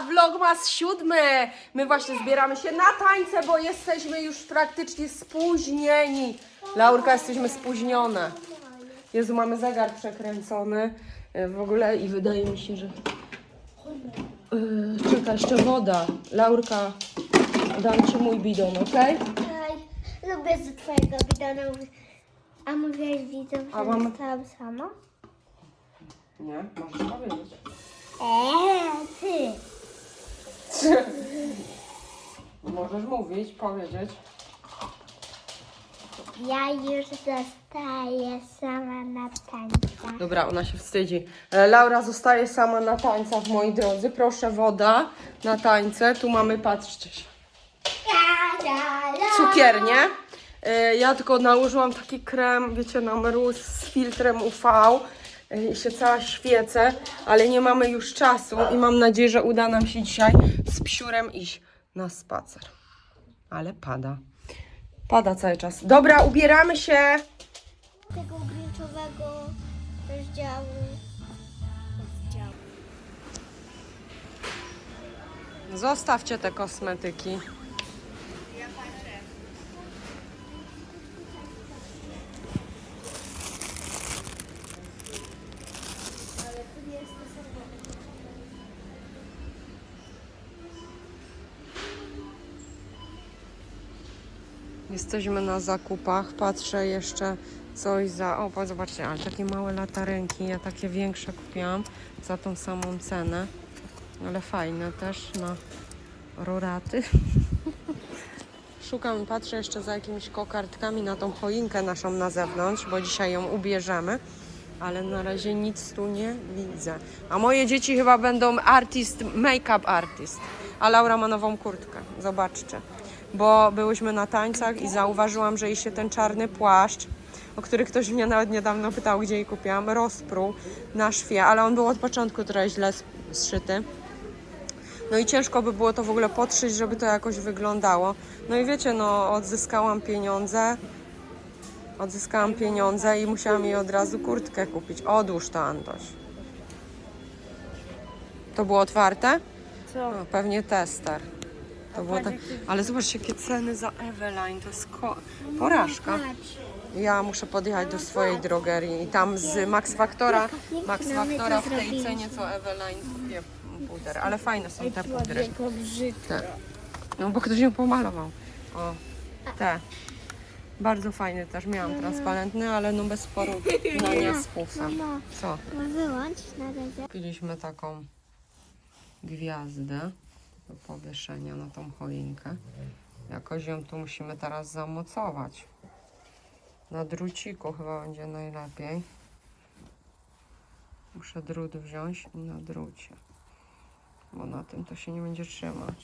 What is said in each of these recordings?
Vlogmas siódmy! My właśnie zbieramy się na tańce, bo jesteśmy już praktycznie spóźnieni. Laurka, jesteśmy spóźnione. Jezu, mamy zegar przekręcony e, w ogóle i wydaje mi się, że... Yy, czeka, jeszcze woda. Laurka, dam Ci mój bidon? Aj, lubię z twojego bidonu. A mówiłaś widzom, A że mam- zostałam sama? Nie, możesz powiedzieć. Eee, ty. Możesz mówić, powiedzieć. Ja już zostaję sama na tańcach. Dobra, ona się wstydzi. E, Laura zostaje sama na tańcach, moi drodzy. Proszę, woda na tańce. Tu mamy, patrzcie się, cukiernie. E, Ja tylko nałożyłam taki krem, wiecie, na mróz z filtrem UV i się cała świecę, ale nie mamy już czasu i mam nadzieję, że uda nam się dzisiaj z psiurem iść na spacer. Ale pada. Pada cały czas. Dobra, ubieramy się. Tego grinczowego rozdziału. rozdziału. Zostawcie te kosmetyki. Jesteśmy na zakupach. Patrzę jeszcze coś za. O, zobaczcie, ale takie małe latarenki. Ja takie większe kupiłam za tą samą cenę. Ale fajne też na roraty. Szukam, patrzę jeszcze za jakimiś kokardkami na tą choinkę naszą na zewnątrz, bo dzisiaj ją ubierzemy. Ale na razie nic tu nie widzę. A moje dzieci chyba będą artist, make-up artist. A Laura ma nową kurtkę. Zobaczcie. Bo byłyśmy na tańcach i zauważyłam, że jej się ten czarny płaszcz, o który ktoś mnie nawet niedawno pytał, gdzie jej kupiłam, rozprół na szwie, ale on był od początku trochę źle zszyty. No i ciężko by było to w ogóle podszyć, żeby to jakoś wyglądało. No i wiecie, no odzyskałam pieniądze. Odzyskałam pieniądze i musiałam jej od razu kurtkę kupić. Odłóż to, Antoś. To było otwarte? Co? No, pewnie tester. To było tak. Ale zobaczcie, jakie ceny za Eveline. To jest ko- porażka. Ja muszę podjechać do swojej drogerii i tam z Max Factora, Max Factora w tej cenie co Eveline kupię puder. Ale fajne są te pudry. Jako brzydko. Te. No bo ktoś ją pomalował. O, te. Bardzo fajny też. Miałam transparentny, ale no bez porównania z pufem. Mamo, Co? wyłącz na razie. Kupiliśmy taką gwiazdę do powieszenia na tą choinkę. Jakoś ją tu musimy teraz zamocować. Na druciku chyba będzie najlepiej. Muszę drut wziąć i na drucie. Bo na tym to się nie będzie trzymać.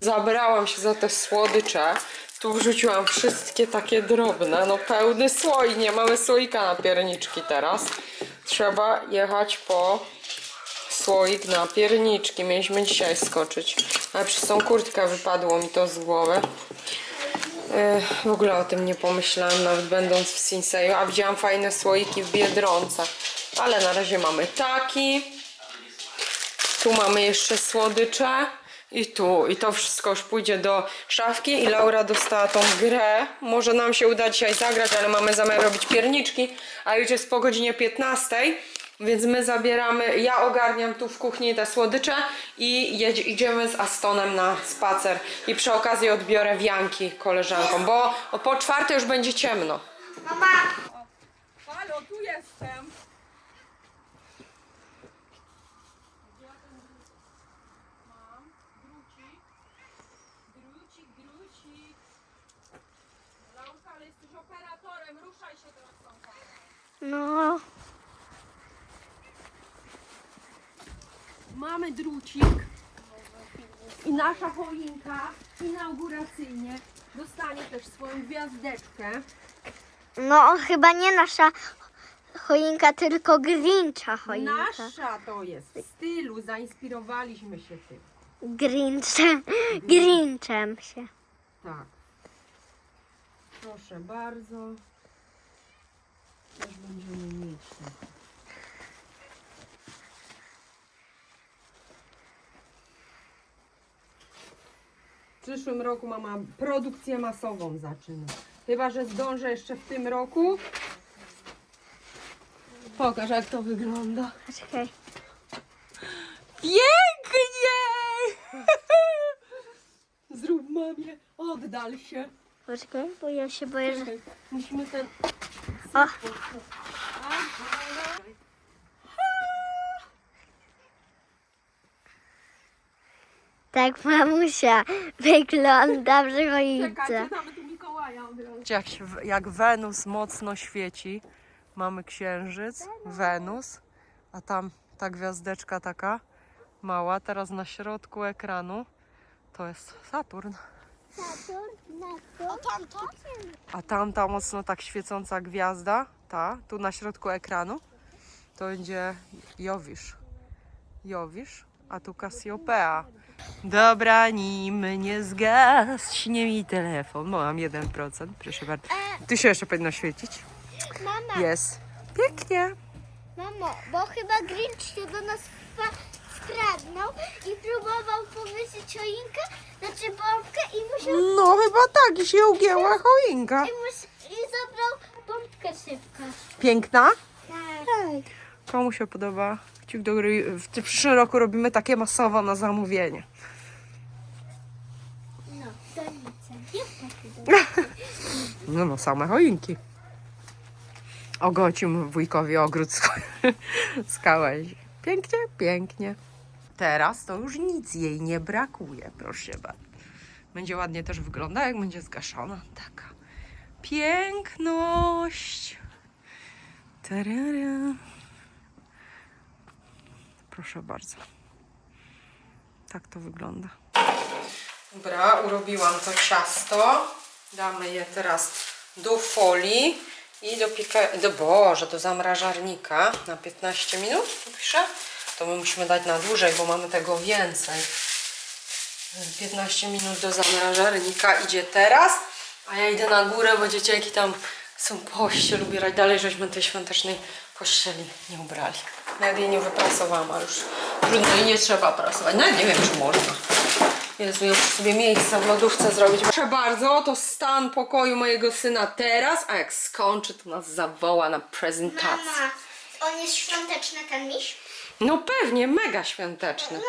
Zabrałam się za te słodycze. Tu wrzuciłam wszystkie takie drobne. No pełny słoik. Nie mamy słoika na pierniczki teraz. Trzeba jechać po słoik na pierniczki. Mieliśmy dzisiaj skoczyć. Ale przez tą kurtkę wypadło mi to z głowy. W ogóle o tym nie pomyślałam, nawet będąc w Sinseju. A widziałam fajne słoiki w Biedronce. Ale na razie mamy taki. Tu mamy jeszcze słodycze. I tu. I to wszystko już pójdzie do szafki. I Laura dostała tą grę. Może nam się uda dzisiaj zagrać, ale mamy zamiar robić pierniczki. A już jest po godzinie 15. Więc my zabieramy, ja ogarniam tu w kuchni te słodycze i jedzie, idziemy z Astonem na spacer. I przy okazji odbiorę wianki koleżankom, bo o po czwarte już będzie ciemno. Mama! Halo, tu jestem. Drucik, drucik. Laurka, ale jesteś operatorem, ruszaj się teraz. No. Mamy drucik i nasza choinka inauguracyjnie dostanie też swoją gwiazdeczkę. No, chyba nie nasza choinka, tylko Grincha choinka. Nasza to jest w stylu, zainspirowaliśmy się tym. Grinchem. Grinchem się. Tak. Proszę bardzo. Też będziemy mieć. tak. Przyszłym roku mama produkcję masową zaczyna. Chyba, że zdążę jeszcze w tym roku. Pokaż jak to wygląda. Poczekaj. Pięknie! Zrób mamie, oddal się. Poczekaj, bo ja się boję, że... Czekaj, Musimy ten... O, tak mamusia wygląda przy choince. Jak, się, jak Wenus mocno świeci, mamy księżyc, Wenus, a tam ta gwiazdeczka taka mała, teraz na środku ekranu to jest Saturn, O, tamto? a tamta mocno tak świecąca gwiazda, ta, tu na środku ekranu, to będzie Jowisz. Jowisz, a tu Cassiopeia. Dobra, nim nie zgaśnie mi telefon, bo mam 1%, proszę bardzo. Tu się jeszcze powinno świecić. Mama, Jest. Pięknie. mamo, bo chyba Grinch się do nas wpa- wkradnął i próbował powiesić choinkę, znaczy bombkę i musiał... No chyba tak, i się ugięła choinka. I, mus, i zabrał bombkę szybko. Piękna? Tak. Komu się podoba? Kciuk do góry. W tym przyszłym roku robimy takie masowo na zamówienie. No. Jest taki donice. No, no same choinki. Ogocimy wujkowi ogród z. Pięknie, pięknie. Teraz to już nic jej nie brakuje, proszę bardzo. Będzie ładnie też wygląda, jak będzie zgaszona. Taka piękność. Tarara. Proszę bardzo. Tak to wygląda. Dobra, urobiłam to ciasto. Damy je teraz do folii i do pieka... do Boże, do zamrażarnika na 15 minut, tu piszę. To my musimy dać na dłużej, bo mamy tego więcej. 15 minut do zamrażarnika idzie teraz, a ja idę na górę, bo dzieciaki tam są pościel ubierać. Dalej żeśmy tej świątecznej pościeli nie ubrali. Nawet jej nie wyprasowałam, ale już trudno i nie trzeba prasować. Nawet nie wiem, czy można. Jezu, ja muszę sobie miejsce w lodówce zrobić. Proszę bardzo, to stan pokoju mojego syna teraz, a jak skończy, to nas zawoła na prezentację. Mama, on jest świąteczny ten miś? No pewnie, mega świąteczny.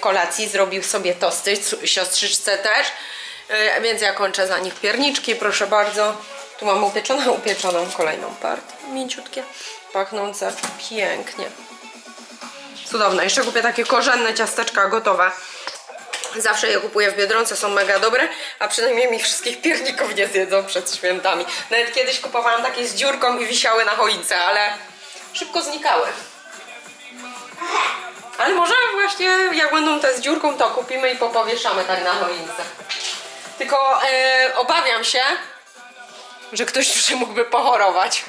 Kolacji, zrobił sobie tosty, siostrzyczce też, Yy, więc ja kończę za nich pierniczki, proszę bardzo. Tu mam upieczoną, upieczoną kolejną partię, mięciutkie, pachnące pięknie. Cudowne. Jeszcze kupię takie korzenne ciasteczka gotowe. Zawsze je kupuję w Biedronce, są mega dobre, a przynajmniej mi wszystkich pierników nie zjedzą przed świętami. Nawet kiedyś kupowałam takie z dziurką i wisiały na choince, ale szybko znikały. Ale może właśnie jak będą te z dziurką, to kupimy i popowieszamy tak na choince. Tylko e, obawiam się, że ktoś już mógłby pochorować.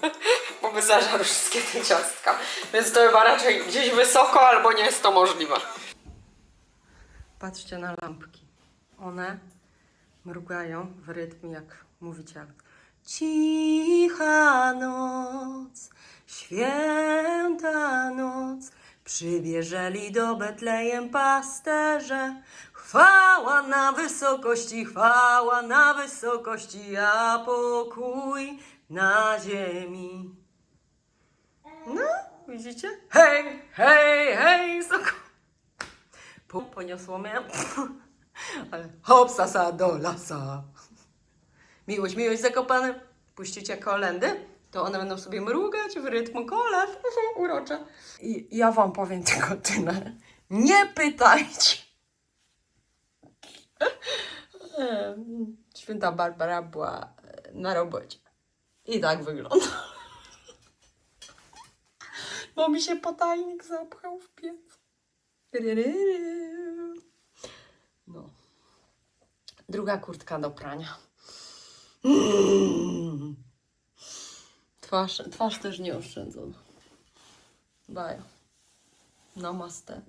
Bo by zażarł wszystkie te ciastka. Więc to chyba raczej gdzieś wysoko, albo nie jest to możliwe. Patrzcie na lampki. One mrugają w rytm, jak mówicie. Cicha noc, święta noc, przybierzeli do Betlejem pasterze. Chwała na wysokości, chwała na wysokości, a pokój na ziemi. No, widzicie? Hej, hej, hej, soko. Po- Poniosło mnie. Ale hop, sasa do lasa. Miłość, miłość zakopane. Puścicie kolendy, to one będą sobie mrugać w rytmu. To są urocze. I ja wam powiem tylko tyle. Nie pytajcie. Święta Barbara była e, na robocie. I tak wygląda. Bo mi się potajnik zapchał w piec. No. Druga kurtka do prania. Mm. Twarz, twarz też nie oszczędzono. Baja. Namaste.